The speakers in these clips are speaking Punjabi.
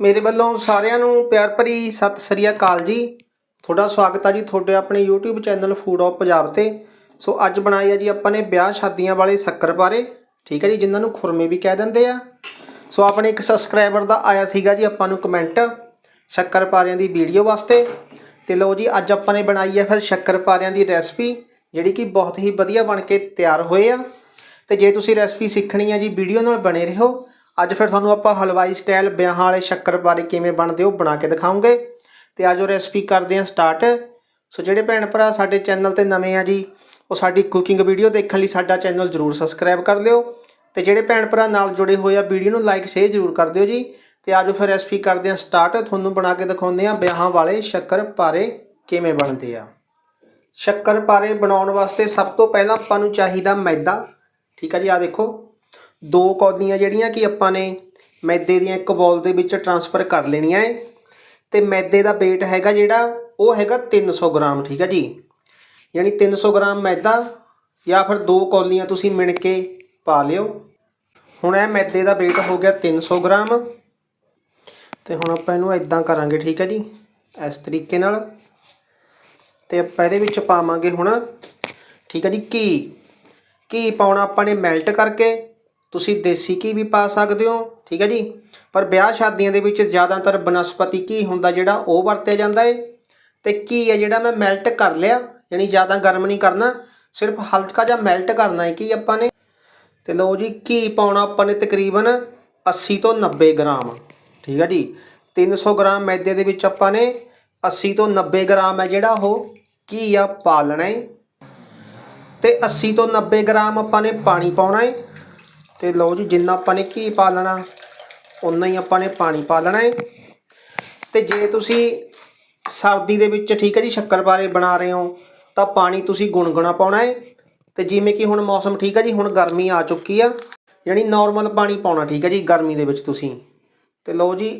ਮੇਰੇ ਵੱਲੋਂ ਸਾਰਿਆਂ ਨੂੰ ਪਿਆਰ ਭਰੀ ਸਤਿ ਸ੍ਰੀ ਅਕਾਲ ਜੀ। ਤੁਹਾਡਾ ਸਵਾਗਤ ਹੈ ਜੀ ਤੁਹਾਡੇ ਆਪਣੇ YouTube channel food of Punjab ਤੇ। ਸੋ ਅੱਜ ਬਣਾਈ ਹੈ ਜੀ ਆਪਾਂ ਨੇ ਵਿਆਹ ਸ਼ਾਦੀਆਂ ਵਾਲੇ ਸ਼ੱਕਰਪਾਰੇ ਠੀਕ ਹੈ ਜੀ, ਜਿਨ੍ਹਾਂ ਨੂੰ ਖੁਰਮੇ ਵੀ ਕਹਿ ਦਿੰਦੇ ਆ। ਸੋ ਆਪਣੇ ਇੱਕ ਸਬਸਕ੍ਰਾਈਬਰ ਦਾ ਆਇਆ ਸੀਗਾ ਜੀ ਆਪਾਂ ਨੂੰ ਕਮੈਂਟ ਸ਼ੱਕਰਪਾਰਿਆਂ ਦੀ ਵੀਡੀਓ ਵਾਸਤੇ। ਤੇ ਲਓ ਜੀ, ਅੱਜ ਆਪਾਂ ਨੇ ਬਣਾਈ ਹੈ ਫਿਰ ਸ਼ੱਕਰਪਾਰਿਆਂ ਦੀ ਰੈਸਪੀ ਜਿਹੜੀ ਕਿ ਬਹੁਤ ਹੀ ਵਧੀਆ ਬਣ ਕੇ ਤਿਆਰ ਹੋਏ ਆ। ਤੇ ਜੇ ਤੁਸੀਂ ਰੈਸਪੀ ਸਿੱਖਣੀ ਹੈ ਜੀ ਵੀਡੀਓ ਨਾਲ ਬਣੇ ਰਹੋ। ਅੱਜ ਫਿਰ ਤੁਹਾਨੂੰ ਆਪਾਂ ਹਲਵਾਈ ਸਟਾਈਲ ਵਿਆਹਾਂ ਵਾਲੇ ਸ਼ੱਕਰਪਾਰੇ ਕਿਵੇਂ ਬਣਦੇ ਉਹ ਬਣਾ ਕੇ ਦਿਖਾਉਂਗੇ। ਤੇ ਉਹ ਰੈਸਪੀ ਕਰਦੇ ਹਾਂ ਸਟਾਰਟ ਸੋ ਜਿਹੜੇ ਭੈਣ ਭਰਾ ਸਾਡੇ ਚੈਨਲ ਤੇ ਨਵੇਂ ਆ ਜੀ, ਉਹ ਸਾਡੀ ਕੁਕਿੰਗ ਵੀਡੀਓ ਦੇਖਣ ਲਈ ਸਾਡਾ ਚੈਨਲ ਜਰੂਰ ਸਬਸਕ੍ਰਾਈਬ ਕਰ ਲਿਓ। ਤੇ ਜਿਹੜੇ ਭੈਣ ਭਰਾ ਨਾਲ ਜੁੜੇ ਹੋਏ ਆ ਵੀਡੀਓ ਨੂੰ ਲਾਈਕ ਸ਼ੇਅਰ ਜਰੂਰ ਕਰ ਦਿਓ ਜੀ। ਤੇ ਆਜੋ ਫਿਰ ਰੈਸਪੀ ਕਰਦੇ ਹਾਂ ਸਟਾਰਟ ਤੁਹਾਨੂੰ ਬਣਾ ਕੇ ਦਿਖਾਉਂਦੇ ਹਾਂ ਵਿਆਹਾਂ ਵਾਲੇ ਸ਼ੱਕਰਪਾਰੇ ਕਿਵੇਂ ਬਣਦੇ ਆ। ਸ਼ੱਕਰਪਾਰੇ ਬਣਾਉਣ ਵਾਸਤੇ ਸਭ ਤੋਂ ਪਹਿਲਾਂ ਆਪਾਂ ਨੂੰ ਚਾਹੀਦਾ ਮੈਦਾ। ਠੀਕ ਆ ਜੀ ਆ ਦੇਖੋ। ਦੋ ਕੌਲੀਆਂ ਜਿਹੜੀਆਂ ਕਿ ਆਪਾਂ ਨੇ ਮੈਦੇ ਦੀਆਂ ਇੱਕ ਬੋਲ ਦੇ ਵਿੱਚ ਟਰਾਂਸਫਰ ਕਰ ਲੈਣੀਆਂ ਹੈ ਤੇ ਮੈਦੇ ਦਾ weight ਹੈਗਾ ਜਿਹੜਾ, ਉਹ ਹੈਗਾ 300 ਗ੍ਰਾਮ, ਠੀਕ ਹੈ ਜੀ? ਯਾਨੀ 300 ਗ੍ਰਾਮ ਮੈਦਾ ਜਾਂ ਫਿਰ ਦੋ ਕੌਲੀਆਂ ਤੁਸੀਂ ਮਿਣ ਕੇ ਪਾ ਲਿਓ। ਹੁਣ ਇਹ ਮੈਦੇ ਦਾ weight ਹੋ ਗਿਆ 300 ਗ੍ਰਾਮ। ਤੇ ਹੁਣ ਆਪਾਂ ਇਹਨੂੰ ਇਦਾਂ ਕਰਾਂਗੇ, ਠੀਕ ਹੈ ਜੀ? ਇਸ ਤਰੀਕੇ ਨਾਲ। ਤੇ ਆਪਾਂ ਇਹਦੇ ਵਿੱਚ ਪਾਵਾਂਗੇ ਹੁਣ, ਠੀਕ ਹੈ ਜੀ, ਘੀ। ਘੀ ਪਾਉਣਾ ਆਪਾਂ ਨੇ ਮੈਲਟ ਕਰਕੇ। ਤੁਸੀਂ ਦੇਸੀ ਘੀ ਵੀ ਪਾ ਸਕਦੇ ਹੋ, ਠੀਕ ਹੈ ਜੀ। ਪਰ ਵਿਆਹ ਸ਼ਾਦੀਆਂ ਦੇ ਵਿੱਚ ਜ਼ਿਆਦਾਤਰ ਬਨਸਪਤੀ ਘੀ ਹੁੰਦਾ ਜਿਹੜਾ ਉਹ ਵਰਤਿਆ ਜਾਂਦਾ ਹੈ ਤੇ ਘੀ ਹੈ ਜਿਹੜਾ ਮੈਂ ਮੈਲਟ ਕਰ ਲਿਆ, ਯਾਨੀ ਜ਼ਿਆਦਾ ਗਰਮ ਨਹੀਂ ਕਰਨਾ, ਸਿਰਫ ਹਲਕਾ ਜਿਹਾ ਮੈਲਟ ਕਰਨਾ ਹੈ ਕਿ ਆਪਾਂ ਨੇ। ਤੇ ਲਓ ਜੀ, ਘੀ ਪਾਉਣਾ ਆਪਾਂ ਨੇ ਤਕਰੀਬਨ 80 ਤੋਂ 90 ਗ੍ਰਾਮ, ਠੀਕ ਹੈ ਜੀ। 300 ਗ੍ਰਾਮ ਮੈਦੇ ਦੇ ਵਿੱਚ ਆਪਾਂ ਨੇ 80 ਤੋਂ 90 ਗ੍ਰਾਮ ਹੈ ਜਿਹੜਾ ਉਹ ਘੀ ਆ ਪਾ ਲੈਣਾ ਹੈ ਤੇ 80 ਤੋਂ 90 ਗ੍ਰਾਮ ਆਪਾਂ ਨੇ ਪਾਣੀ ਪਾਉਣਾ ਹੈ ਤੇ ਲਓ ਜੀ, ਜਿੰਨਾ ਆਪਾਂ ਨੇ ਘੀ ਪਾ ਲੈਣਾ ਉਨਾ ਹੀ ਆਪਾਂ ਨੇ ਪਾਣੀ ਪਾ ਲੈਣਾ ਹੈ ਤੇ ਜੇ ਤੁਸੀਂ ਸਰਦੀ ਦੇ ਵਿੱਚ, ਠੀਕ ਹੈ ਜੀ ਸ਼ੱਕਰਪਾਰੇ ਬਣਾ ਰਹੇ ਹੋ, ਤਾਂ ਪਾਣੀ ਤੁਸੀਂ ਗੁਣਗੁਣਾ ਪਾਉਣਾ ਹੈ ਤੇ ਜਿਵੇਂ ਕਿ ਹੁਣ ਮੌਸਮ ਠੀਕ ਹੈ ਜੀ, ਹੁਣ ਗਰਮੀ ਆ ਚੁੱਕੀ ਆ, ਯਾਨੀ ਨਾਰਮਲ ਪਾਣੀ ਪਾਉਣਾ, ਠੀਕ ਹੈ ਜੀ, ਗਰਮੀ ਦੇ ਵਿੱਚ ਤੁਸੀਂ। ਤੇ ਲਓ ਜੀ,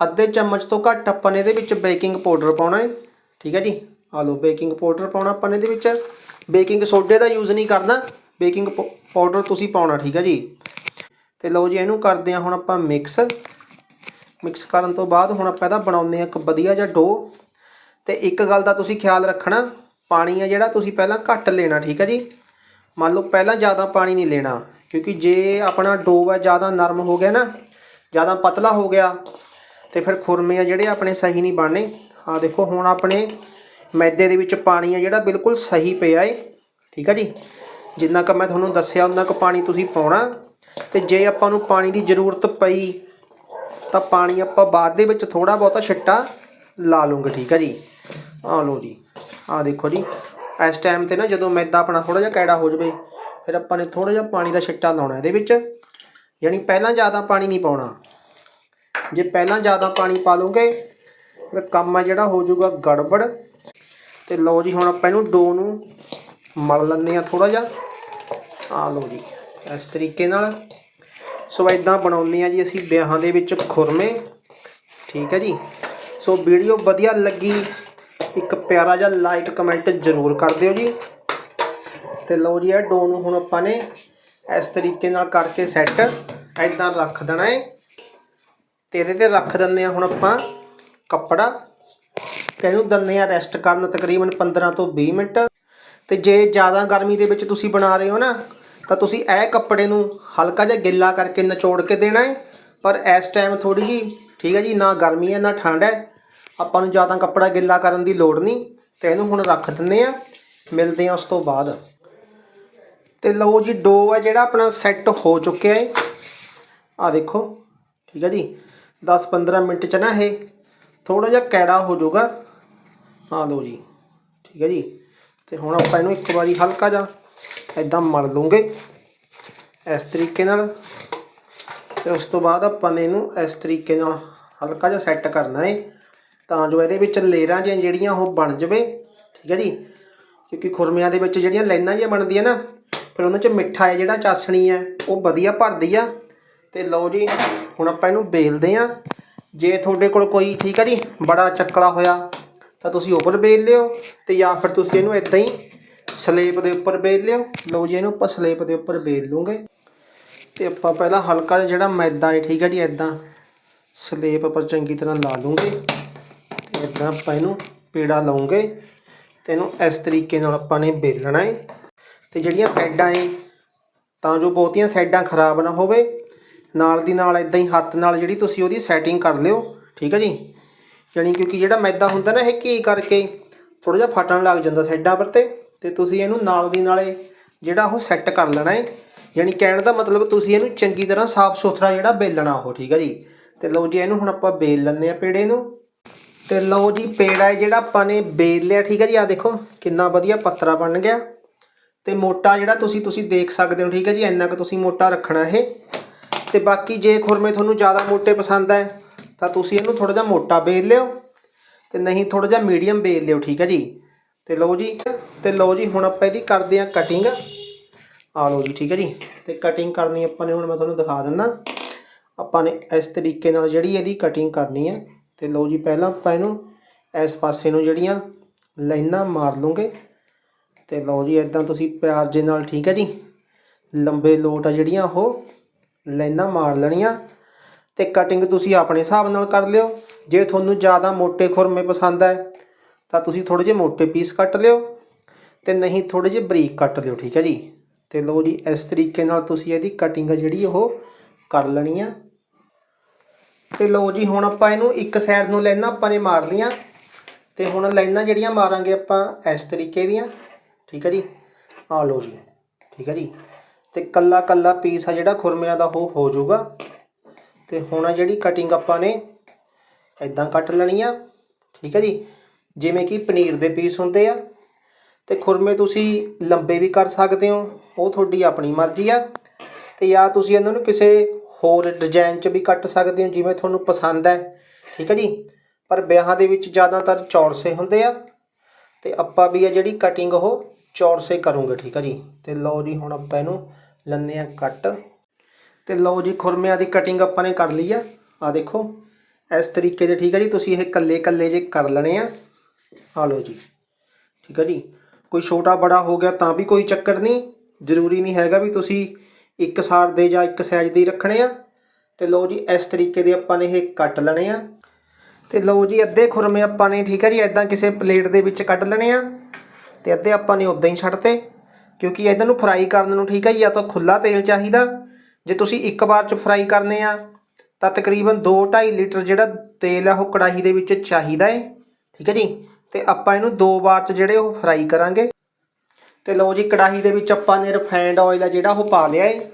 ਅੱਧੇ ਚਮਚ ਤੋਂ ਘੱਟ ਆਪਾਂ ਨੇ ਇਹਦੇ ਵਿੱਚ ਬੇਕਿੰਗ ਪਾਊਡਰ ਪਾਉਣਾ ਹੈ ਠੀਕ ਹੈ ਜੀ। ਆ ਲਓ, ਬੇਕਿੰਗ ਪਾਊਡਰ ਪਾਉਣਾ ਆਪਾਂ ਨੇ ਇਹਦੇ ਵਿੱਚ। ਬੇਕਿੰਗ ਸੋਡੇ ਦਾ ਯੂਜ਼ ਨਹੀਂ ਕਰਨਾ, ਬੇਕਿੰਗ ਪਾਊਡਰ ਤੁਸੀਂ ਪਾਉਣਾ, ਠੀਕ ਹੈ ਜੀ? ਤੇ ਲਓ ਜੀ, ਇਹਨੂੰ ਕਰਦੇ ਆ ਹੁਣ ਆਪਾਂ ਮਿਕਸ ਮਿਕਸ ਕਰਨ ਤੋਂ ਬਾਅਦ ਹੁਣ ਆਪਾਂ ਇਹਦਾ ਬਣਾਉਂਦੇ ਆ ਇੱਕ ਵਧੀਆ ਜਿਹਾ ਡੋ ਤੇ ਇੱਕ ਗੱਲ ਦਾ ਤੁਸੀਂ ਖਿਆਲ ਰੱਖਣਾ, ਪਾਣੀ ਆ ਜਿਹੜਾ ਤੁਸੀਂ ਪਹਿਲਾਂ ਘੱਟ ਲੈਣਾ, ਠੀਕ ਹੈ ਜੀ? ਮੰਨ ਲਓ ਪਹਿਲਾਂ ਜ਼ਿਆਦਾ ਪਾਣੀ ਨਹੀਂ ਲੈਣਾ, ਕਿਉਂਕਿ ਜੇ ਆਪਣਾ ਡੋ ਹੈ ਜ਼ਿਆਦਾ ਨਰਮ ਹੋ ਗਿਆ ਨਾ, ਜ਼ਿਆਦਾ ਪਤਲਾ ਹੋ ਗਿਆ, ਤੇ ਫਿਰ ਖੁਰਮੇ ਆ ਜਿਹੜੇ ਆਪਣੇ ਸਹੀ ਨਹੀਂ ਬਣਨੇ। ਆ ਦੇਖੋ, ਹੁਣ ਆਪਣੇ ਮੈਦੇ ਦੇ ਵਿੱਚ ਪਾਣੀ ਆ ਜਿਹੜਾ ਬਿਲਕੁਲ ਸਹੀ ਪਿਆ ਏ, ਠੀਕ ਹੈ ਜੀ? ਜਿੰਨਾ ਕੁ ਮੈਂ ਤੁਹਾਨੂੰ ਦੱਸਿਆ ਉਹਨਾਂ ਕੁ ਪਾਣੀ ਤੁਸੀਂ ਪਾਉਣਾ। ਤੇ ਜੇ ਆਪਾਂ ਨੂੰ ਪਾਣੀ ਦੀ ਜ਼ਰੂਰਤ ਪਈ, ਤਾਂ ਪਾਣੀ ਆਪਾਂ ਬਾਅਦ ਦੇ ਵਿੱਚ ਥੋੜਾ ਬਹੁਤਾ ਛਿੱਟਾ ਲਾ ਲੂੰਗੇ, ਠੀਕ ਹੈ ਜੀ? ਆ ਲਓ ਜੀ ਆ ਦੇਖੋ ਜੀ। ਇਸ ਟਾਈਮ ਤੇ ਨਾ ਜਦੋਂ ਮੈਦਾ ਆਪਣਾ ਥੋੜਾ ਜਿਹਾ ਕੈੜਾ ਹੋ ਜਾਵੇ, ਫਿਰ ਆਪਾਂ ਨੇ ਥੋੜਾ ਜਿਹਾ ਪਾਣੀ ਦਾ ਛਿੱਟਾ ਲਾਉਣਾ ਇਹਦੇ ਵਿੱਚ। ਯਾਨੀ ਪਹਿਲਾਂ ਜ਼ਿਆਦਾ ਪਾਣੀ ਨਹੀਂ ਪਾਉਣਾ। ਜੇ ਪਹਿਲਾਂ ਜ਼ਿਆਦਾ ਪਾਣੀ ਪਾ ਲਓਗੇ, ਫਿਰ ਕੰਮ ਆ ਜਿਹੜਾ ਹੋ ਜਾਊਗਾ ਗੜਬੜ। ਤੇ ਲਓ ਜੀ, ਹੁਣ ਆਪਾਂ ਇਹਨੂੰ ਡੋ ਨੂੰ ਮਲ ਲੈਂਦੇ ਆ ਥੋੜਾ ਜਿਹਾ। ਆ ਲਓ ਜੀ, ਇਸ ਤਰੀਕੇ ਨਾਲ। ਸੋ ਇਦਾਂ ਬਣਾਉਂਦੇ ਆ ਜੀ ਅਸੀਂ ਵਿਆਹਾਂ ਦੇ ਵਿੱਚ ਖੁਰਮੇ। ਠੀਕ ਹੈ ਜੀ। ਸੋ ਵੀਡੀਓ ਵਧੀਆ ਲੱਗੀ, ਇੱਕ ਪਿਆਰਾ ਜਿਹਾ ਲਾਈਕ ਕਮੈਂਟ ਜ਼ਰੂਰ ਕਰ ਦਿਓ ਜੀ। ਤੇ ਲਓ ਜੀ, ਇਹ ਡੋ ਨੂੰ ਹੁਣ ਆਪਾਂ ਨੇ ਇਸ ਤਰੀਕੇ ਨਾਲ ਕਰਕੇ ਸੈੱਟ ਇਦਾਂ ਰੱਖ ਦੇਣਾ ਹੈ ਤੇ ਇਹਦੇ ਤੇ ਰੱਖ ਦਿੰਦੇ ਆ ਹੁਣ ਆਪਾਂ ਕੱਪੜਾ। ਤੇ ਇਹਨੂੰ ਦਿੰਦੇ ਆ ਰੈਸਟ ਕਰਨ ਤਕਰੀਬਨ 15 ਤੋਂ 20 ਮਿੰਟ। ਤੇ ਜੇ ਜ਼ਿਆਦਾ ਗਰਮੀ ਦੇ ਵਿੱਚ ਤੁਸੀਂ ਬਣਾ ਰਹੇ ਹੋ ਨਾ, ਤਾਂ ਤੁਸੀਂ ਇਹ ਕੱਪੜੇ ਨੂੰ ਹਲਕਾ ਜਿਹਾ ਗਿੱਲਾ ਕਰਕੇ ਨਿਚੋੜ ਕੇ ਦੇਣਾ ਹੈ। ਪਰ ਇਸ ਟਾਈਮ ਥੋੜੀ ਜੀ ਠੀਕ ਹੈ ਜੀ, ਨਾ ਗਰਮੀ ਹੈ, ਨਾ ਠੰਡ ਹੈ। ਆਪਾਂ ਨੂੰ ਜ਼ਿਆਦਾ ਕੱਪੜਾ ਗਿੱਲਾ ਕਰਨ ਦੀ ਲੋੜ ਨਹੀਂ, ਤੇ ਇਹਨੂੰ ਹੁਣ ਰੱਖ ਦਿੰਦੇ ਆ ਮਿਲਦੇ ਆ ਉਸ ਤੋਂ ਬਾਅਦ। ਤੇ ਲਓ ਜੀ ਡੋ ਹੈ ਜਿਹੜਾ ਆਪਣਾ ਸੈੱਟ ਹੋ ਚੁੱਕਿਆ ਹੈ। ਆ ਦੇਖੋ, ਠੀਕ ਹੈ ਜੀ 10-15 ਮਿੰਟ ਚ ਨਾ ਇਹ ਥੋੜਾ ਜਿਹਾ ਕੈੜਾ ਹੋ ਜਾਊਗਾ। ਆ ਲਓ ਜੀ, ਠੀਕ ਹੈ ਜੀ। ਤੇ ਹੁਣ ਆਪਾਂ ਇਹਨੂੰ ਇੱਕ ਵਾਰੀ ਹਲਕਾ ਜਿਹਾ ਇਦਾਂ ਮਲ ਲੂੰਗੇ ਇਸ ਤਰੀਕੇ ਨਾਲ ਤੇ ਉਸ ਤੋਂ ਬਾਅਦ ਆਪਾਂ ਨੇ ਇਹਨੂੰ ਇਸ ਤਰੀਕੇ ਨਾਲ ਹਲਕਾ ਜਿਹਾ ਸੈੱਟ ਕਰਨਾ ਹੈ ਤਾਂ ਜੋ ਇਹਦੇ ਵਿੱਚ ਲੇਅਰਾਂ ਜਿਹੀਆਂ ਜਿਹੜੀਆਂ ਉਹ ਬਣ ਜਵੇ, ਠੀਕ ਹੈ ਜੀ? ਕਿਉਂਕਿ ਖੁਰਮਿਆਂ ਦੇ ਵਿੱਚ ਜਿਹੜੀਆਂ ਲਾਈਨਾਂ ਜਿਹੀਆਂ ਬਣਦੀਆਂ ਨਾ, ਫਿਰ ਉਹਨਾਂ 'ਚ ਮਿੱਠਾ ਹੈ ਜਿਹੜਾ ਚਾਸਣੀ ਹੈ, ਉਹ ਵਧੀਆ ਭਰਦੀ ਆ। ਤੇ ਲਓ ਜੀ, ਹੁਣ ਆਪਾਂ ਇਹਨੂੰ ਬੇਲਦੇ ਆ ਜੇ ਤੁਹਾਡੇ ਕੋਲ ਕੋਈ, ਠੀਕ ਹੈ ਜੀ, ਬੜਾ ਚੱਕਲਾ ਹੋਇਆ ਤਾਂ ਤੁਸੀਂ ਉੱਪਰ ਵੇਲ ਲਿਓ ਤੇ ਜਾਂ ਫਿਰ ਤੁਸੀਂ ਇਹਨੂੰ ਇਦਾਂ ਹੀ ਸਲੇਬ ਦੇ ਉੱਪਰ ਵੇਲ ਲਿਓ। ਲਓ ਜੀ ਇਹਨੂੰ ਆਪਾਂ ਸਲੇਬ ਦੇ ਉੱਪਰ ਵੇਲ ਲੂੰਗੇ। ਤੇ ਆਪਾਂ ਪਹਿਲਾਂ ਹਲਕਾ ਜਿਹਾ ਜਿਹੜਾ ਮੈਦਾ ਹੈ, ਠੀਕ ਹੈ ਜੀ ਇਦਾਂ ਸਲੇਬ ਪਰ ਚੰਗੀ ਤਰ੍ਹਾਂ ਲਾ ਲੂੰਗੇ। ਤੇ ਇਦਾਂ ਆਪਾਂ ਇਹਨੂੰ ਪੇੜਾ ਲਾਉਂਗੇ ਤੇ ਇਹਨੂੰ ਇਸ ਤਰੀਕੇ ਨਾਲ ਆਪਾਂ ਨੇ ਵੇਲਣਾ ਹੈ। ਤੇ ਜਿਹੜੀਆਂ ਸਾਈਡਾਂ ਏ ਤਾਂ ਜੋ ਬਹੁਤੀਆਂ ਸਾਈਡਾਂ ਖਰਾਬ ਨਾ ਹੋਵੇ, ਨਾਲ ਦੀ ਨਾਲ ਇਦਾਂ ਹੀ ਹੱਥ ਨਾਲ ਜਿਹੜੀ ਤੁਸੀਂ ਉਹਦੀ ਸੈਟਿੰਗ ਕਰ ਲਿਓ, ਠੀਕ ਹੈ ਜੀ। ਯਾਨੀ ਕਿਉਂਕਿ ਜਿਹੜਾ ਮੈਦਾ ਹੁੰਦਾ ਨਾ, ਇਹ ਘੀ ਕਰਕੇ ਥੋੜਾ ਜਿਹਾ ਫਟਣ ਲੱਗ ਜਾਂਦਾ ਸਾਈਡਾਂ ਪਰ ਤੇ ਤੇ ਤੁਸੀਂ ਇਹਨੂੰ ਨਾਲ ਦੀ ਨਾਲੇ ਜਿਹੜਾ ਉਹ ਸੈੱਟ ਕਰ ਲੈਣਾ ਹੈ ਯਾਨੀ ਕਹਿਣ ਦਾ ਮਤਲਬ ਤੁਸੀਂ ਇਹਨੂੰ ਚੰਗੀ ਤਰ੍ਹਾਂ ਸਾਫ਼ ਸੁਥਰਾ ਜਿਹੜਾ ਬੇਲਣਾ ਉਹ, ਠੀਕ ਹੈ ਜੀ? ਤੇ ਲਓ ਜੀ, ਇਹਨੂੰ ਹੁਣ ਆਪਾਂ ਬੇਲ ਲੈਂਦੇ ਆ ਪੇੜੇ ਨੂੰ। ਤੇ ਲਓ ਜੀ, ਪੇੜਾ ਹੈ ਜਿਹੜਾ ਆਪਾਂ ਨੇ ਬੇਲ ਲਿਆ, ਠੀਕ ਹੈ ਜੀ? ਆ ਦੇਖੋ, ਕਿੰਨਾ ਵਧੀਆ ਪੱਤਰਾ ਬਣ ਗਿਆ। ਤੇ ਮੋਟਾ ਜਿਹੜਾ ਤੁਸੀਂ ਤੁਸੀਂ ਦੇਖ ਸਕਦੇ ਹੋ, ਠੀਕ ਹੈ ਜੀ? ਇੰਨਾ ਕੁ ਤੁਸੀਂ ਮੋਟਾ ਰੱਖਣਾ ਇਹ। ਤੇ ਬਾਕੀ ਜੇ ਖੁਰਮੇ ਤੁਹਾਨੂੰ ਜ਼ਿਆਦਾ ਮੋਟੇ ਪਸੰਦ ਹੈ ਤਾਂ ਤੁਸੀਂ ਇਹਨੂੰ ਥੋੜਾ ਜਿਹਾ ਮੋਟਾ ਬੇਲ ਲਿਓ ਤੇ ਨਹੀਂ ਥੋੜਾ ਜਿਹਾ ਮੀਡੀਅਮ ਬੇਲ ਲਿਓ, ਠੀਕ ਹੈ ਜੀ? ਤੇ ਲਓ ਜੀ, ਤੇ ਲਓ ਜੀ, ਹੁਣ ਆਪਾਂ ਇਹਦੀ ਕਰਦੇ ਆ ਕਟਿੰਗ ਆ ਲਓ ਜੀ, ਠੀਕ ਹੈ ਜੀ? ਤੇ ਕਟਿੰਗ ਕਰਨੀ ਆਪਾਂ ਨੇ, ਹੁਣ ਮੈਂ ਤੁਹਾਨੂੰ ਦਿਖਾ ਦਿੰਦਾ। ਆਪਾਂ ਨੇ ਇਸ ਤਰੀਕੇ ਨਾਲ ਜਿਹੜੀ ਇਹਦੀ ਕਟਿੰਗ ਕਰਨੀ ਹੈ, ਤੇ ਲਓ ਜੀ, ਪਹਿਲਾਂ ਆਪਾਂ ਇਹਨੂੰ ਇਸ ਪਾਸੇ ਨੂੰ ਜਿਹੜੀਆਂ ਲਾਈਨਾਂ ਮਾਰ ਲੂੰਗੇ ਤੇ ਲਓ ਜੀ ਇਦਾਂ ਤੁਸੀਂ ਪਿਆਰ ਜੇ ਨਾਲ, ਠੀਕ ਹੈ ਜੀ? ਲੰਬੇ ਲੋਟ ਆ ਜਿਹੜੀਆਂ, ਉਹ ਲਾਈਨਾਂ ਮਾਰ ਲੈਣੀਆਂ। ਤੇ ਕਟਿੰਗ ਤੁਸੀਂ ਆਪਣੇ ਹਿਸਾਬ ਨਾਲ ਕਰ ਲਿਓ। ਜੇ ਤੁਹਾਨੂੰ ਜ਼ਿਆਦਾ ਮੋٹے ਖੁਰਮੇ ਪਸੰਦ ਹੈ, ਤਾਂ ਤੁਸੀਂ ਥੋੜੇ ਜਿਹੇ ਮੋٹے ਪੀਸ ਕੱਟ ਲਿਓ ਤੇ ਨਹੀਂ ਥੋੜੇ ਜਿਹੇ ਬਰੀਕ ਕੱਟ ਲਿਓ, ਠੀਕ ਹੈ ਜੀ। ਤੇ ਲਓ ਜੀ, ਇਸ ਤਰੀਕੇ ਨਾਲ ਤੁਸੀਂ ਇਹਦੀ ਕਟਿੰਗ ਜਿਹੜੀ ਉਹ ਕਰ ਲੈਣੀ ਆ। ਤੇ ਲਓ ਜੀ, ਹੁਣ ਆਪਾਂ ਇਹਨੂੰ ਇੱਕ ਸਾਈਡ ਨੂੰ ਲਾਈਨਾਂ ਆਪਾਂ ਨੇ ਮਾਰ ਲੀਆਂ ਤੇ ਹੁਣ ਲਾਈਨਾਂ ਜਿਹੜੀਆਂ ਮਾਰਾਂਗੇ ਆਪਾਂ ਇਸ ਤਰੀਕੇ ਦੀਆਂ, ਠੀਕ ਹੈ ਜੀ। ਆ ਲਓ ਜੀ, ਠੀਕ ਹੈ ਜੀ। ਤੇ ਕੱਲਾ ਕੱਲਾ ਪੀਸ ਆ ਜਿਹੜਾ ਖੁਰਮਿਆਂ ਦਾ, ਉਹ ਹੋ ਜਾਊਗਾ। ਤੇ ਹੁਣ ਆ ਜਿਹੜੀ ਕਟਿੰਗ ਆਪਾਂ ਨੇ ਇਦਾਂ ਕੱਟ ਲੈਣੀ ਆ, ਠੀਕ ਹੈ ਜੀ? ਜਿਵੇਂ ਕਿ ਪਨੀਰ ਦੇ ਪੀਸ ਹੁੰਦੇ ਆ, ਤੇ ਖੁਰਮੇ ਤੁਸੀਂ ਲੰਬੇ ਵੀ ਕਰ ਸਕਦੇ ਹੋ, ਉਹ ਤੁਹਾਡੀ ਆਪਣੀ ਮਰਜ਼ੀ ਆ, ਤੇ ਜਾਂ ਤੁਸੀਂ ਇਹਨਾਂ ਨੂੰ ਕਿਸੇ ਹੋਰ ਡਿਜ਼ਾਈਨ 'ਚ ਵੀ ਕੱਟ ਸਕਦੇ ਹੋ, ਜਿਵੇਂ ਤੁਹਾਨੂੰ ਪਸੰਦ ਹੈ, ਠੀਕ ਹੈ ਜੀ? ਪਰ ਵਿਆਹਾਂ ਦੇ ਵਿੱਚ ਜ਼ਿਆਦਾਤਰ ਚੌਰਸੇ ਹੁੰਦੇ ਆ, ਤੇ ਆਪਾਂ ਵੀ ਆ ਜਿਹੜੀ ਕਟਿੰਗ ਉਹ ਚੌਰਸੇ ਕਰੂੰਗੇ, ਠੀਕ ਹੈ ਜੀ? ਤੇ ਲਓ ਜੀ, ਹੁਣ ਆਪਾਂ ਇਹਨੂੰ ਲੰਨੇ ਆ ਕੱਟ ਤੇ ਲਓ ਜੀ ਖੁਰਮਿਆਂ ਦੀ ਕਟਿੰਗ ਆਪਾਂ ਨੇ ਕਰ ਲਈ ਆ। ਆ ਦੇਖੋ, ਇਸ ਤਰੀਕੇ ਦੇ ਠੀਕ ਹੈ ਜੀ, ਤੁਸੀਂ ਇਹ ਕੱਲੇ ਕੱਲੇ ਜੇ ਕਰ ਲੈਣੇ ਆ। ਆ ਲਓ ਜੀ, ਠੀਕ ਹੈ ਜੀ। ਕੋਈ ਛੋਟਾ ਬੜਾ ਹੋ ਗਿਆ ਤਾਂ ਵੀ ਕੋਈ ਚੱਕਰ ਨਹੀਂ, ਜ਼ਰੂਰੀ ਨਹੀਂ ਹੈਗਾ ਵੀ ਤੁਸੀਂ ਇੱਕ ਸਾਰ ਦੇ ਜਾਂ ਇੱਕ ਸਾਈਜ਼ ਦੇ ਰੱਖਣੇ ਆ। ਤੇ ਲਓ ਜੀ, ਇਸ ਤਰੀਕੇ ਦੇ ਆਪਾਂ ਨੇ ਇਹ ਕੱਟ ਲੈਣੇ ਆ। ਤੇ ਲਓ ਜੀ, ਅੱਧੇ ਖੁਰਮੇ ਆਪਾਂ ਨੇ ਠੀਕ ਹੈ ਜੀ ਐਦਾਂ ਕਿਸੇ ਪਲੇਟ ਦੇ ਵਿੱਚ ਕੱਢ ਲੈਣੇ ਆ। ਤੇ ਅੱਧੇ ਆਪਾਂ ਨੇ ਉਦਾਂ ਹੀ ਛੱਡਤੇ, ਕਿਉਂਕਿ ਇਹਨਾਂ ਨੂੰ ਫਰਾਈ ਕਰਨ ਨੂੰ ਠੀਕ ਹੈ ਜੀ, ਜਾਂ ਤਾਂ ਖੁੱਲਾ ਤੇਲ ਚਾਹੀਦਾ। ਜੇ ਤੁਸੀਂ ਇੱਕ ਵਾਰ ਚ ਫਰਾਈ ਕਰਨੇ ਆ, ਤਾਂ ਤਕਰੀਬਨ 2.5 ਲੀਟਰ ਜਿਹੜਾ ਤੇਲ ਆ, ਉਹ ਕੜਾਹੀ ਦੇ ਵਿੱਚ ਚਾਹੀਦਾ ਹੈ ਠੀਕ ਹੈ ਜੀ? ਤੇ ਆਪਾਂ ਇਹਨੂੰ ਦੋ ਵਾਰ ਚ ਜਿਹੜੇ ਉਹ ਫਰਾਈ ਕਰਾਂਗੇ। ਤੇ ਲਓ ਜੀ, ਕੜਾਹੀ ਦੇ ਵਿੱਚ ਆਪਾਂ ਨੇ ਰਿਫਾਈਨਡ ਆਇਲ ਆ ਜਿਹੜਾ ਉਹ ਪਾ ਲਿਆ ਹੈ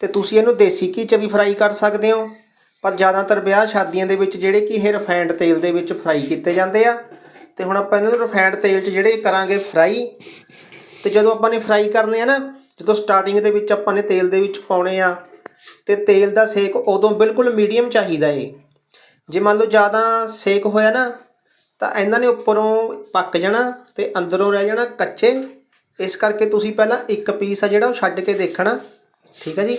ਤੇ ਤੁਸੀਂ ਇਹਨੂੰ ਦੇਸੀ ਘੀ 'ਚ ਵੀ ਫਰਾਈ ਕਰ ਸਕਦੇ ਹੋ। ਪਰ ਜ਼ਿਆਦਾਤਰ ਵਿਆਹ ਸ਼ਾਦੀਆਂ ਦੇ ਵਿੱਚ ਜਿਹੜੇ ਕਿ ਇਹ ਰਿਫਾਈਨਡ ਤੇਲ ਦੇ ਵਿੱਚ ਫਰਾਈ ਕੀਤੇ ਜਾਂਦੇ ਆ। ਤੇ ਹੁਣ ਆਪਾਂ ਇਹਨਾਂ ਨੂੰ ਰਿਫਾਈਨਡ ਤੇਲ 'ਚ ਜਿਹੜੇ ਕਰਾਂਗੇ ਫਰਾਈ। ਤੇ ਜਦੋਂ ਆਪਾਂ ਨੇ ਫਰਾਈ ਕਰਨੇ ਆ ਨਾ ਜਦੋਂ ਸਟਾਰਟਿੰਗ ਦੇ ਵਿੱਚ ਆਪਾਂ ਨੇ ਤੇਲ ਦੇ ਵਿੱਚ ਪਾਉਣੇ ਆ, ਤੇ ਤੇਲ ਦਾ ਸੇਕ ਉਦੋਂ ਬਿਲਕੁਲ ਮੀਡੀਅਮ ਚਾਹੀਦਾ ਏ। ਜੇ ਮੰਨ ਲਓ ਜ਼ਿਆਦਾ ਸੇਕ ਹੋਇਆ ਨਾ, ਤਾਂ ਇਹਨਾਂ ਨੇ ਉੱਪਰੋਂ ਪੱਕ ਜਾਣਾ ਤੇ ਅੰਦਰੋਂ ਰਹਿ ਜਾਣਾ ਕੱਚੇ। ਇਸ ਕਰਕੇ ਤੁਸੀਂ ਪਹਿਲਾਂ ਇੱਕ ਪੀਸ ਆ ਜਿਹੜਾ ਉਹ ਛੱਡ ਕੇ ਦੇਖਣਾ। ਠੀਕ ਹੈ ਜੀ?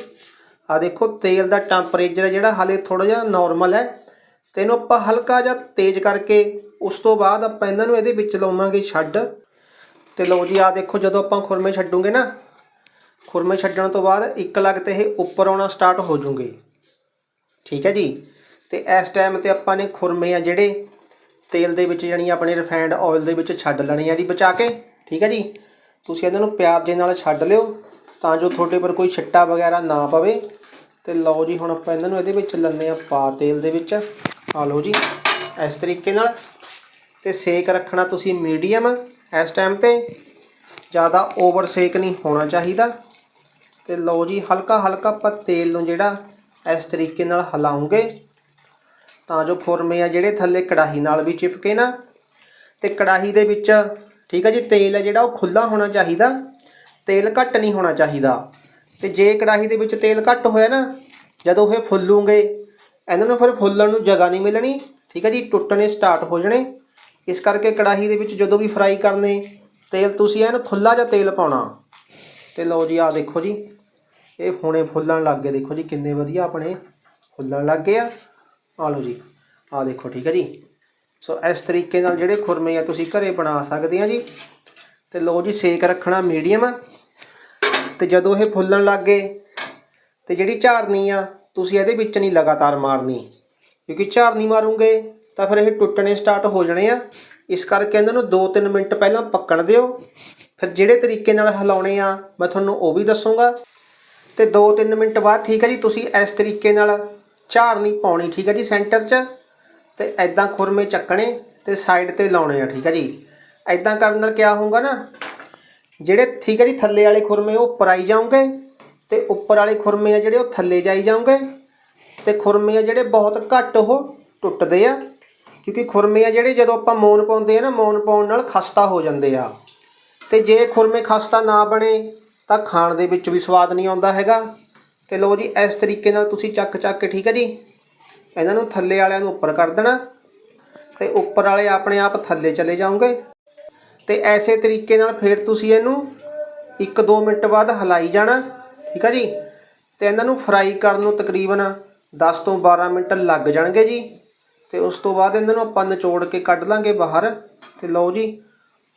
ਆ ਦੇਖੋ, ਤੇਲ ਦਾ ਟੈਂਪਰੇਚਰ ਜਿਹੜਾ ਹਾਲੇ ਥੋੜਾ ਜਿਹਾ ਨਾਰਮਲ ਹੈ। ਤੇ ਇਹਨੂੰ ਆਪਾਂ ਹਲਕਾ ਜਿਹਾ ਤੇਜ਼ ਕਰਕੇ ਉਸ ਤੋਂ ਬਾਅਦ ਆਪਾਂ ਇਹਨਾਂ ਨੂੰ ਇਹਦੇ ਵਿੱਚ ਲਾਵਾਂਗੇ ਛੱਡ। ਤੇ ਲਓ ਜੀ ਆ ਦੇਖੋ ਜਦੋਂ ਆਪਾਂ ਖੁਰਮੇ ਛੱਡੂਗੇ ਨਾ ਖੁਰਮੇ ਛੱਡਣ ਤੋਂ ਬਾਅਦ ਇੱਕ ਲੱਗ ਤੇ ਇਹ ਉੱਪਰ ਆਉਣਾ ਸਟਾਰਟ ਹੋ ਜੂਗੇ। ਠੀਕ ਹੈ ਜੀ? ਤੇ ਇਸ ਟਾਈਮ ਤੇ ਆਪਾਂ ਨੇ ਖੁਰਮੇ ਆ ਜਿਹੜੇ ਤੇਲ ਦੇ ਵਿੱਚ ਜਾਣੀ ਆਪਣੇ ਰਿਫਾਈਨਡ ਆਇਲ ਦੇ ਵਿੱਚ ਛੱਡ ਲੈਣੇ ਆ ਜੀ ਬਚਾ ਕੇ। ਠੀਕ ਹੈ ਜੀ? ਤੁਸੀਂ ਇਹਨਾਂ ਨੂੰ ਪਿਆਰ ਦੇ ਨਾਲ ਛੱਡ ਲਿਓ ਤਾਂ ਜੋ ਤੁਹਾਡੇ ਪਰ ਕੋਈ ਛਿੱਟਾ ਵਗੈਰਾ ਨਾ ਪਵੇ। ਤੇ ਲਓ ਜੀ, ਹੁਣ ਆਪਾਂ ਇਹਨਾਂ ਨੂੰ ਇਹਦੇ ਵਿੱਚ ਲੰਨੇ ਆ ਪਾ ਤੇਲ ਦੇ ਵਿੱਚ। ਆ ਲਓ ਜੀ, ਇਸ ਤਰੀਕੇ ਨਾਲ। ਤੇ ਸੇਕ ਰੱਖਣਾ ਤੁਸੀਂ ਮੀਡੀਅਮ। ਇਸ ਟਾਈਮ ਤੇ ਜ਼ਿਆਦਾ ਓਵਰ ਸੇਕ ਨਹੀਂ ਹੋਣਾ ਚਾਹੀਦਾ। ਤੇ ਲਓ ਜੀ ਹਲਕਾ ਹਲਕਾ ਆਪਾਂ ਤੇਲ ਨੂੰ ਜਿਹੜਾ ਇਸ ਤਰੀਕੇ ਨਾਲ ਹਿਲਾਉਂਗੇ। ਤਾਂ ਜੋ ਖੁਰਮੇ ਆ ਜਿਹੜੇ ਥੱਲੇ ਕੜਾਹੀ ਨਾਲ ਵੀ ਚਿਪਕੇ ਨਾ। ਤੇ ਕੜਾਹੀ ਦੇ ਵਿੱਚ, ਠੀਕ ਹੈ ਜੀ, ਤੇਲ ਹੈ ਜਿਹੜਾ ਉਹ ਖੁੱਲਾ ਹੋਣਾ ਚਾਹੀਦਾ, ਤੇਲ ਘੱਟ ਨਹੀਂ ਹੋਣਾ ਚਾਹੀਦਾ। ਤੇ ਜੇ ਕੜਾਹੀ ਦੇ ਵਿੱਚ ਤੇਲ ਘੱਟ ਹੋਇਆ ਨਾ, ਜਦੋਂ ਇਹ ਫੁੱਲੂਗੇ, ਇਹਨਾਂ ਨੂੰ ਫਿਰ ਫੁੱਲਣ ਨੂੰ ਜਗ੍ਹਾ ਨਹੀਂ ਮਿਲਣੀ, ਠੀਕ ਹੈ ਜੀ, ਟੁੱਟਣੇ ਸਟਾਰਟ ਹੋ ਜਾਣੇ। ਇਸ ਕਰਕੇ ਕੜਾਹੀ ਦੇ ਵਿੱਚ ਜਦੋਂ ਵੀ ਫਰਾਈ ਕਰਨੇ, ਤੇਲ ਤੁਸੀਂ ਐਨ ਖੁੱਲਾ ਜਿਹਾ ਤੇਲ ਪਾਉਣਾ। ਤੇ ਲਓ ਜੀ ਆ ਦੇਖੋ ਜੀ ਇਹ ਹੁਣੇ ਫੁੱਲਣ ਲੱਗ ਗਏ। ਦੇਖੋ ਜੀ ਕਿੰਨੇ ਵਧੀਆ ਆਪਣੇ ਫੁੱਲਣ ਲੱਗ ਗਏ ਆ। ਆ ਲਓ ਜੀ ਆ ਦੇਖੋ, ਠੀਕ ਹੈ ਜੀ। ਸੋ ਇਸ ਤਰੀਕੇ ਨਾਲ ਜਿਹੜੇ ਖੁਰਮੇ ਆ ਤੁਸੀਂ ਘਰੇ ਬਣਾ ਸਕਦੇ ਆ ਜੀ। ਤੇ ਲਓ ਜੀ, ਸੇਕ ਰੱਖਣਾ ਮੀਡੀਅਮ। ਤੇ ਜਦੋਂ ਇਹ ਫੁੱਲਣ ਲੱਗ ਗਏ, ਤੇ ਜਿਹੜੀ ਝਾਰਨੀ ਆ, ਤੁਸੀਂ ਇਹਦੇ ਵਿੱਚ ਨਹੀਂ ਲਗਾਤਾਰ ਮਾਰਨੀ। ਕਿਉਂਕਿ ਝਾਰਨੀ ਮਾਰੂਗੇ, ਤਾਂ ਫਿਰ ਇਹ ਟੁੱਟਣੇ ਸਟਾਰਟ ਹੋ ਜਾਣੇ ਆ। ਇਸ ਕਰਕੇ ਇਹਨਾਂ ਨੂੰ 2-3 ਮਿੰਟ ਪਹਿਲਾਂ ਪੱਕਣ ਦਿਓ। ਫਿਰ ਜਿਹੜੇ ਤਰੀਕੇ ਨਾਲ ਹਿਲਾਉਣੇ ਆ, ਮੈਂ ਤੁਹਾਨੂੰ ਉਹ ਵੀ ਦੱਸੂਗਾ। ਤੇ 2-3 ਮਿੰਟ ਬਾਅਦ, ਠੀਕ ਹੈ ਜੀ, ਤੁਸੀਂ ਇਸ ਤਰੀਕੇ ਨਾਲ ਝਾੜ ਨਹੀਂ ਪਾਉਣੀ, ਠੀਕ ਹੈ ਜੀ, ਸੈਂਟਰ 'ਚ। ਤੇ ਐਦਾਂ ਖੁਰਮੇ ਚੱਕਣੇ ਤੇ ਸਾਈਡ ਤੇ ਲਾਉਣੇ ਆ, ਠੀਕ ਹੈ ਜੀ। ਐਦਾਂ ਕਰਨ ਨਾਲ ਕੀ ਹੋਊਗਾ ਨਾ, ਜਿਹੜੇ, ਠੀਕ ਹੈ ਜੀ, ਥੱਲੇ ਵਾਲੇ ਖੁਰਮੇ ਉਹ ਉੱਪਰ ਆਈ ਜਾਉਂਗੇ ਤੇ ਉੱਪਰ ਵਾਲੇ ਖੁਰਮੇ ਆ ਜਿਹੜੇ ਉਹ ਥੱਲੇ ਜਾਈ ਜਾਉਂਗੇ ਤੇ ਖੁਰਮੇ ਆ ਜਿਹੜੇ ਬਹੁਤ ਘੱਟ ਉਹ ਟੁੱਟਦੇ ਆ, ਕਿਉਂਕਿ ਖੁਰਮੇ ਆ ਜਿਹੜੇ ਜਦੋਂ ਆਪਾਂ ਮੌਨ ਪਾਉਂਦੇ ਆ ਨਾ, ਮੌਨ ਪਾਉਣ ਨਾਲ ਖਸਤਾ ਹੋ ਜਾਂਦੇ ਆ। ਤੇ ਜੇ ਖੁਰਮੇ ਖਸਤਾ ਨਾ ਬਣੇ ਤਾਂ ਖਾਣ ਦੇ ਵਿੱਚ ਵੀ ਸਵਾਦ ਨਹੀਂ ਆਉਂਦਾ ਹੈਗਾ। ਤੇ ਲਓ ਜੀ, ਇਸ ਤਰੀਕੇ ਨਾਲ ਤੁਸੀਂ ਚੱਕ ਚੱਕ ਕੇ, ਠੀਕ ਹੈ ਜੀ, ਇਹਨਾਂ ਨੂੰ ਥੱਲੇ ਵਾਲਿਆਂ ਨੂੰ ਉੱਪਰ ਕਰ ਦੇਣਾ ਤੇ ਉੱਪਰ ਵਾਲੇ ਆਪਣੇ ਆਪ ਥੱਲੇ ਚਲੇ ਜਾਓਗੇ। ਤੇ ਐਸੇ ਤਰੀਕੇ ਨਾਲ ਫਿਰ ਤੁਸੀਂ ਇਹਨੂੰ 1-2 ਮਿੰਟ ਬਾਅਦ ਹਿਲਾਈ ਜਾਣਾ, ਠੀਕ ਹੈ ਜੀ, ਤੇ ਇਹਨਾਂ ਨੂੰ ਫਰਾਈ ਕਰਨ ਨੂੰ ਤਕਰੀਬਨ 10 ਤੋਂ 12 ਮਿੰਟ ਲੱਗ ਜਾਣਗੇ ਜੀ। ਤੇ ਉਸ ਤੋਂ ਬਾਅਦ ਇਹਨਾਂ ਨੂੰ ਆਪਾਂ ਨਿਚੋੜ ਕੇ ਕੱਢ ਲਾਂਗੇ ਬਾਹਰ। ਤੇ ਲਓ ਜੀ,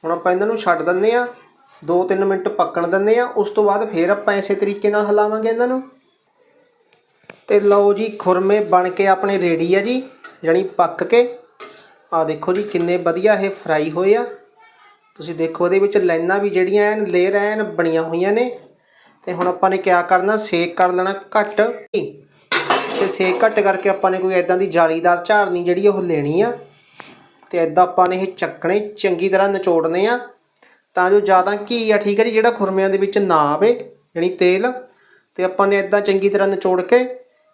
ਹੁਣ ਆਪਾਂ ਇਹਨਾਂ ਨੂੰ ਛੱਡ ਦਿੰਨੇ ਆ 2-3 ਮਿੰਟ ਪੱਕਣ ਦਿੰਦੇ ਆ, ਉਸ ਤੋਂ ਬਾਅਦ ਫਿਰ ਆਪਾਂ ਇਸੇ ਤਰੀਕੇ ਨਾਲ ਹਿਲਾਵਾਂਗੇ ਇਹਨਾਂ ਨੂੰ। ਤੇ ਲਓ ਜੀ, ਖੁਰਮੇ ਬਣ ਕੇ ਆਪਣੇ ਰੈਡੀ ਆ ਜੀ, ਯਾਨੀ ਪੱਕ ਕੇ। ਆ ਦੇਖੋ ਜੀ, ਕਿੰਨੇ ਵਧੀਆ ਇਹ ਫਰਾਈ ਹੋਏ ਆ। ਤੁਸੀਂ ਦੇਖੋ, ਇਹਦੇ ਵਿੱਚ ਲਾਈਨਾਂ ਵੀ ਜਿਹੜੀਆਂ ਐਨ ਲੇਅਰ ਐਨ ਬਣੀਆਂ ਹੋਈਆਂ ਨੇ। ਤੇ ਹੁਣ ਆਪਾਂ ਨੇ ਕਿਆ ਕਰਨਾ, ਸੇਕ ਕਰ ਲੈਣਾ ਘੱਟ। ਤੇ ਸੇਕ ਘੱਟ ਕਰਕੇ ਆਪਾਂ ਨੇ ਕੋਈ ਐਦਾਂ ਦੀ ਜਾਲੀਦਾਰ ਝਾੜਨੀ ਜਿਹੜੀ ਉਹ ਲੈਣੀ ਆ। ਤੇ ਐਦਾਂ ਆਪਾਂ ਨੇ ਇਹ ਚੱਕਣੇ, ਚੰਗੀ ਤਰ੍ਹਾਂ ਨਿਚੋੜਨੇ ਆ। ਤਾਂ ਜੋ ਜ਼ਿਆਦਾ ਘੀ ਆ, ਠੀਕ ਹੈ ਜੀ, ਜਿਹੜਾ ਖੁਰਮਿਆਂ ਦੇ ਵਿੱਚ ਨਾ ਆਵੇ ਯਾਨੀ ਤੇਲ, ਤੇ ਆਪਾਂ ਨੇ ਐਦਾਂ ਚੰਗੀ ਤਰ੍ਹਾਂ ਨਿਚੋੜ ਕੇ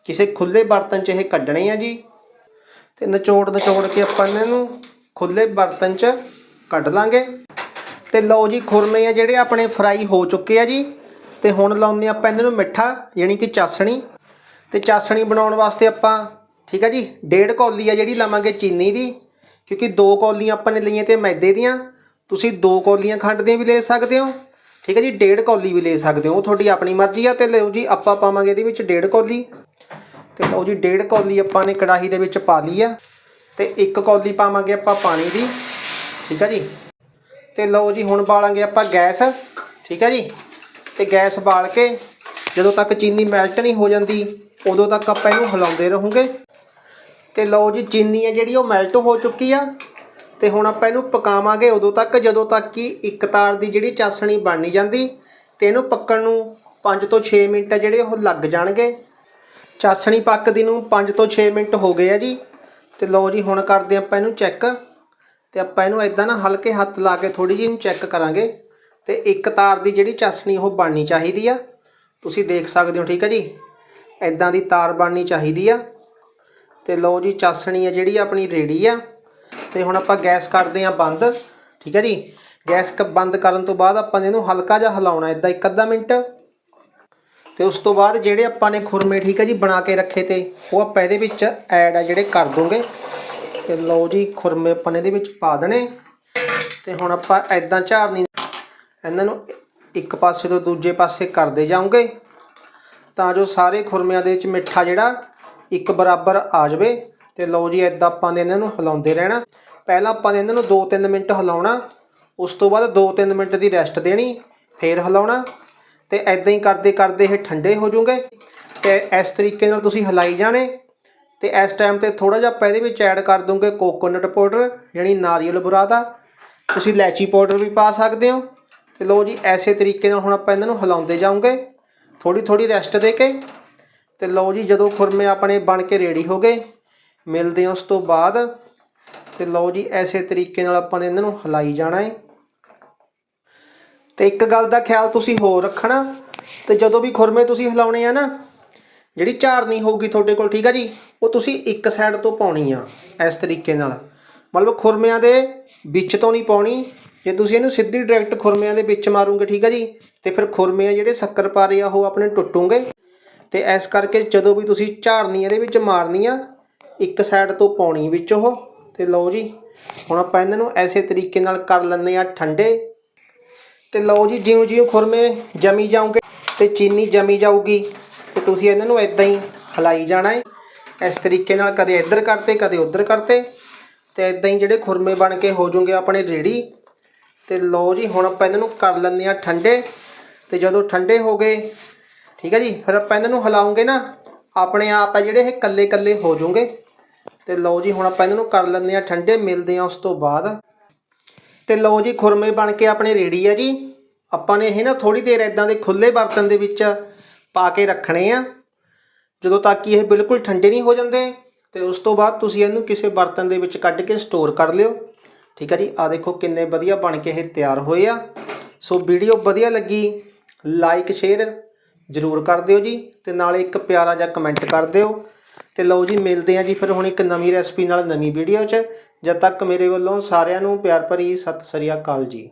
ਕਿਸੇ ਖੁੱਲੇ ਬਰਤਨ 'ਚ ਇਹ ਕੱਢਣੇ ਆ ਜੀ। ਤੇ ਨਿਚੋੜ ਨਿਚੋੜ ਕੇ ਆਪਾਂ ਇਹਨਾਂ ਨੂੰ ਖੁੱਲੇ ਬਰਤਨ 'ਚ ਕੱਢ ਲਾਂਗੇ। ਤੇ ਲਓ ਜੀ, ਖੁਰਮੇ ਆ ਜਿਹੜੇ ਆਪਣੇ ਫਰਾਈ ਹੋ ਚੁੱਕੇ ਆ ਜੀ। ਤੇ ਹੁਣ ਲਾਉਂਦੇ ਆਪਾਂ ਇਹਨਾਂ ਨੂੰ ਮਿੱਠਾ ਯਾਨੀ ਕਿ ਚਾਸਣੀ। ਤੇ ਚਾਸਣੀ ਬਣਾਉਣ ਵਾਸਤੇ ਆਪਾਂ, ਠੀਕ ਆ ਜੀ, ਡੇਢ ਕੌਲੀ ਆ ਜਿਹੜੀ ਲਵਾਂਗੇ ਚੀਨੀ ਦੀ। ਕਿਉਂਕਿ ਦੋ ਕੌਲੀਆਂ ਆਪਾਂ ਨੇ ਲਈਆਂ ਤੇ ਮੈਦੇ ਦੀਆਂ। ਤੁਸੀਂ ਦੋ ਕੌਲੀਆਂ ਖੰਡ ਦੀਆਂ ਵੀ ਲੈ ਸਕਦੇ ਹੋ। ਠੀਕ ਹੈ ਜੀ, ਡੇਢ ਕੌਲੀ ਵੀ ਲੈ ਸਕਦੇ ਹੋ। ਉਹ ਤੁਹਾਡੀ ਆਪਣੀ ਮਰਜ਼ੀ ਆ ਤੇ ਲਿਓ ਜੀ, ਆਪਾਂ ਪਾਵਾਂਗੇ ਇਹਦੇ ਵਿੱਚ ਡੇਢ ਕੌਲੀ। ਤੇ ਲਓ ਜੀ, ਡੇਢ ਕੌਲੀ ਆਪਾਂ ਨੇ ਕੜਾਹੀ ਦੇ ਵਿੱਚ ਪਾ ਲਈ ਆ। ਤੇ ਇੱਕ ਕੌਲੀ ਪਾਵਾਂਗੇ ਆਪਾਂ ਪਾਣੀ ਦੀ। ਠੀਕ ਹੈ ਜੀ। ਤੇ ਲਓ ਜੀ, ਹੁਣ ਬਾਲਾਂਗੇ ਆਪਾਂ ਗੈਸ। ਠੀਕ ਹੈ ਜੀ। ਤੇ ਗੈਸ ਬਾਲ ਕੇ ਜਦੋਂ ਤੱਕ ਚੀਨੀ ਮੈਲਟ ਨਹੀਂ ਹੋ ਜਾਂਦੀ, ਉਦੋਂ ਤੱਕ ਆਪਾਂ ਇਹਨੂੰ ਹਿਲਾਉਂਦੇ ਰਹੋਗੇ। ਤੇ ਲਓ ਜੀ ਚੀਨੀ ਹੈ ਜਿਹੜੀ ਉਹ ਮੈਲਟ ਹੋ ਚੁੱਕੀ ਆ ਤੇ ਹੁਣ ਆਪਾਂ ਇਹਨੂੰ ਪਕਾਵਾਂਗੇ ਉਦੋਂ ਤੱਕ, ਜਦੋਂ ਤੱਕ ਕਿ ਇੱਕ ਤਾਰ ਦੀ ਜਿਹੜੀ ਚਾਸਣੀ ਬਣ ਨਹੀਂ ਜਾਂਦੀ ਤੇ ਇਹਨੂੰ ਪੱਕਣ ਨੂੰ 5 ਤੋਂ 6 ਮਿੰਟ ਆ ਜਿਹੜੇ ਉਹ ਲੱਗ ਜਾਣਗੇ। ਚਾਸਣੀ ਪੱਕਦੀ ਨੂੰ 5 ਤੋਂ 6 ਮਿੰਟ ਹੋ ਗਏ ਆ ਜੀ। ਤੇ ਲਓ ਜੀ, ਹੁਣ ਕਰਦੇ ਆਪਾਂ ਇਹਨੂੰ ਚੈੱਕ। ਤੇ ਆਪਾਂ ਇਹਨੂੰ ਇਦਾਂ ਨਾ ਹਲਕੇ ਹੱਥ ਲਾ ਕੇ ਥੋੜੀ ਜਿਹੀ ਇਹਨੂੰ ਚੈੱਕ ਕਰਾਂਗੇ। ਤੇ ਇੱਕ ਤਾਰ ਦੀ ਜਿਹੜੀ ਚਾਸਣੀ ਉਹ ਬਣਨੀ ਚਾਹੀਦੀ ਆ। ਤੁਸੀਂ ਦੇਖ ਸਕਦੇ ਹੋ, ਠੀਕ ਹੈ ਜੀ? ਇਦਾਂ ਦੀ ਤਾਰ ਬਣਨੀ ਚਾਹੀਦੀ ਆ। ਤੇ ਲਓ ਜੀ, ਚਾਸਣੀ ਆ ਜਿਹੜੀ ਆਪਣੀ ਰੈਡੀ ਆ। ਤੇ ਹੁਣ ਆਪਾਂ ਗੈਸ ਕਰਦੇ ਆ ਬੰਦ, ਠੀਕ ਹੈ ਜੀ? ਗੈਸ ਕ ਬੰਦ ਕਰਨ ਤੋਂ ਬਾਅਦ ਆਪਾਂ ਨੇ ਇਹਨੂੰ ਹਲਕਾ ਜਿਹਾ ਹਿਲਾਉਣਾ ਇਦਾਂ ਇੱਕ ਅੱਧਾ ਮਿੰਟ। ਤੇ ਉਸ ਤੋਂ ਬਾਅਦ ਜਿਹੜੇ ਆਪਾਂ ਨੇ ਖੁਰਮੇ, ਠੀਕ ਹੈ ਜੀ, ਬਣਾ ਕੇ ਰੱਖੇ ਤੇ, ਉਹ ਆਪਾਂ ਇਹਦੇ ਵਿੱਚ ਐਡ ਆ ਜਿਹੜੇ ਕਰ ਦੋਗੇ। ਤੇ ਲਓ ਜੀ, ਖੁਰਮੇ ਆਪਾਂ ਨੇ ਇਹਦੇ ਵਿੱਚ ਪਾ ਦੇਣੇ। ਤੇ ਹੁਣ ਆਪਾਂ ਐਦਾਂ ਝਾੜਨੀ। ਇਹਨਾਂ ਨੂੰ ਇੱਕ ਪਾਸੇ ਤੋਂ ਦੂਜੇ ਪਾਸੇ ਕਰਦੇ ਜਾਓਗੇ ਤਾਂ ਜੋ ਸਾਰੇ ਖੁਰਮਿਆਂ ਦੇ ਵਿੱਚ ਮਿੱਠਾ ਜਿਹੜਾ, ਇੱਕ ਬਰਾਬਰ ਆ ਜਾਵੇ। ਤੇ ਲਓ ਜੀ ਐਦਾਂ ਆਪਾਂ ਨੇ ਇਹਨਾਂ ਨੂੰ ਹਿਲਾਉਂਦੇ ਰਹਿਣਾ। ਪਹਿਲਾਂ ਆਪਾਂ ਨੇ ਇਹਨਾਂ ਨੂੰ 2-3 ਮਿੰਟ ਹਿਲਾਉਣਾ। ਉਸ ਤੋਂ ਬਾਅਦ 2-3 ਮਿੰਟ ਦੀ ਰੈਸਟ ਦੇਣੀ, ਫੇਰ ਹਿਲਾਉਣਾ। ਤੇ ਐਦਾਂ ਹੀ ਕਰਦੇ ਕਰਦੇ ਇਹ ਠੰਡੇ ਹੋ ਜਾਣਗੇ ਤੇ ਇਸ ਤਰੀਕੇ ਨਾਲ ਤੁਸੀਂ ਹਿਲਾਈ ਜਾਣੇ। ਤੇ ਇਸ ਟਾਈਮ ਤੇ ਥੋੜਾ ਜਿਹਾ ਆਪਾਂ ਇਹਦੇ ਵਿੱਚ ਐਡ ਕਰ ਦੂੰਗੇ ਕੋਕੋਨਟ ਪਾਊਡਰ ਯਾਨੀ ਨਾਰੀਅਲ ਬੁਰਾ ਦਾ ਤੁਸੀਂ ਇਲਾਇਚੀ ਪਾਊਡਰ ਵੀ ਪਾ ਸਕਦੇ ਹੋ। ਤੇ ਲਓ ਜੀ, ਐਸੇ ਤਰੀਕੇ ਨਾਲ ਹੁਣ ਆਪਾਂ ਇਹਨਾਂ ਨੂੰ ਹਿਲਾਉਂਦੇ ਜਾਓਗੇ ਥੋੜੀ ਥੋੜੀ ਰੈਸਟ ਦੇ ਕੇ। ਤੇ ਲਓ ਜੀ, ਜਦੋਂ ਖੁਰਮੇ ਆਪਣੇ ਬਣ ਕੇ ਰੈਡੀ ਹੋ ਗਏ ਮਿਲਦੇ ਹਾਂ ਉਸ ਤੋਂ ਬਾਅਦ। ਤੇ ਲਓ ਜੀ, ਐਸੇ ਤਰੀਕੇ ਨਾਲ ਆਪਾਂ ਨੇ ਇਹਨਾਂ ਨੂੰ ਹਿਲਾਈ ਜਾਣਾ ਹੈ ਤੇ ਇੱਕ ਗੱਲ ਦਾ ਖਿਆਲ ਤੁਸੀਂ ਹੋਰ ਰੱਖਣਾ। ਤੇ ਜਦੋਂ ਵੀ ਖੁਰਮੇ ਤੁਸੀਂ ਹਿਲਾਉਣੇ ਆ ਨਾ, ਜਿਹੜੀ ਝਾੜਨੀ ਹੋਊਗੀ ਤੁਹਾਡੇ ਕੋਲ, ਠੀਕ ਆ ਜੀ, ਉਹ ਤੁਸੀਂ ਇੱਕ ਸਾਈਡ ਤੋਂ ਪਾਉਣੀ ਆ, ਇਸ ਤਰੀਕੇ ਨਾਲ। ਮਤਲਬ ਖੁਰਮਿਆਂ ਦੇ ਵਿੱਚ ਤੋਂ ਨਹੀਂ ਪਾਉਣੀ। ਜੇ ਤੁਸੀਂ ਇਹਨੂੰ ਸਿੱਧੀ ਡਾਇਰੈਕਟ ਖੁਰਮਿਆਂ ਦੇ ਵਿੱਚ ਮਾਰੋਗੇ, ਠੀਕ ਆ ਜੀ, ਤੇ ਫਿਰ ਖੁਰਮੇ ਆ ਜਿਹੜੇ ਸ਼ੱਕਰ ਪਾਰੇ ਆ, ਉਹ ਆਪਣੇ ਟੁੱਟੂਗੇ। ਤੇ ਇਸ ਕਰਕੇ ਜਦੋਂ ਵੀ ਤੁਸੀਂ ਝਾੜਨੀ ਇਹਦੇ ਵਿੱਚ ਮਾਰਨੀ ਆ ਇੱਕ ਸਾਈਡ ਤੋਂ ਪਾਉਣੀ ਵਿੱਚ ਉਹ, ਤੇ ਲਓ ਜੀ, ਹੁਣ ਆਪਾਂ ਇਹਨਾਂ ਨੂੰ ਐਸੇ ਤਰੀਕੇ ਨਾਲ ਕਰ ਲੈਂਦੇ ਆ ਠੰਡੇ। ਤੇ ਲਓ ਜੀ ਜਿਉਂ ਜਿਉਂ ਖੁਰਮੇ ਜਮੀ ਜਾਉਂਗੇ ਤੇ ਚੀਨੀ ਜਮੀ ਜਾਊਗੀ, ਤੇ ਤੁਸੀਂ ਇਹਨਾਂ ਨੂੰ ਇਦਾਂ ਹੀ ਹਿਲਾਈ ਜਾਣਾ ਹੈ। ਇਸ ਤਰੀਕੇ ਨਾਲ ਕਦੇ ਇੱਧਰ ਕਰਤੇ, ਕਦੇ ਉੱਧਰ ਕਰਤੇ, ਤੇ ਇਦਾਂ ਹੀ ਜਿਹੜੇ ਖੁਰਮੇ ਬਣ ਕੇ ਹੋ ਜਾਣਗੇ ਆਪਣੇ ਰੈਡੀ ਤੇ ਲਓ ਜੀ, ਹੁਣ ਆਪਾਂ ਇਹਨਾਂ ਨੂੰ ਕਰ ਲੈਂਦੇ ਆ ਠੰਡੇ। ਤੇ ਜਦੋਂ ਠੰਡੇ ਹੋ ਗਏ, ਠੀਕ ਹੈ ਜੀ, ਫਿਰ ਆਪਾਂ ਇਹਨਾਂ ਨੂੰ ਹਿਲਾਉਂਗੇ ਨਾ, ਆਪਣੇ ਆਪ ਆ ਜਿਹੜੇ ਇਹ ਕੱਲੇ ਕੱਲੇ ਹੋ ਜਾਣਗੇ ਤੇ ਲਓ ਜੀ, ਹੁਣ ਆਪਾਂ ਇਹਨਾਂ ਨੂੰ ਕਰ ਲੈਂਦੇ ਆ ਠੰਡੇ ਮਿਲਦੇ ਆ ਉਸ ਤੋਂ ਬਾਅਦ। ਤੇ ਲਓ ਜੀ, ਖੁਰਮੇ ਬਣ ਕੇ ਆਪਣੇ ਰੈਡੀ ਆ ਜੀ। ਆਪਾਂ ਨੇ ਇਹ ਨਾ ਥੋੜੀ ਦੇਰ ਇਦਾਂ ਦੇ ਖੁੱਲੇ ਬਰਤਨ ਦੇ ਵਿੱਚ ਪਾ ਕੇ ਰੱਖਣੇ ਆ। ਜਦੋਂ ਤੱਕ ਕਿ ਇਹ ਬਿਲਕੁਲ ਠੰਡੇ ਨਹੀਂ ਹੋ ਜਾਂਦੇ, ਤੇ ਉਸ ਤੋਂ ਬਾਅਦ ਤੁਸੀਂ ਇਹਨੂੰ ਕਿਸੇ ਬਰਤਨ ਦੇ ਵਿੱਚ ਕੱਢ ਕੇ ਸਟੋਰ ਕਰ ਲਿਓ। ਠੀਕ ਹੈ ਜੀ ਆ ਦੇਖੋ ਕਿੰਨੇ ਵਧੀਆ ਬਣ ਕੇ ਇਹ ਤਿਆਰ ਹੋਏ ਆ। ਸੋ ਵੀਡੀਓ ਵਧੀਆ ਲੱਗੀ ਲਾਈਕ ਸ਼ੇਅਰ ਜ਼ਰੂਰ ਕਰ ਦਿਓ ਜੀ, ਤੇ ਨਾਲੇ ਇੱਕ ਪਿਆਰਾ ਜਿਹਾ ਕਮੈਂਟ ਕਰ ਦਿਓ। ਤੇ ਲਓ ਜੀ, ਮਿਲਦੇ ਆ ਜੀ ਫਿਰ ਹੁਣ ਇੱਕ ਨਵੀਂ ਰੈਸਪੀ ਨਾਲ ਨਵੀਂ ਵੀਡੀਓ 'ਚ। ਜਦ ਤੱਕ ਮੇਰੇ ਵੱਲੋਂ ਸਾਰਿਆਂ ਨੂੰ ਪਿਆਰ ਭਰੀ ਸਤਿ ਸ੍ਰੀ ਅਕਾਲ ਜੀ।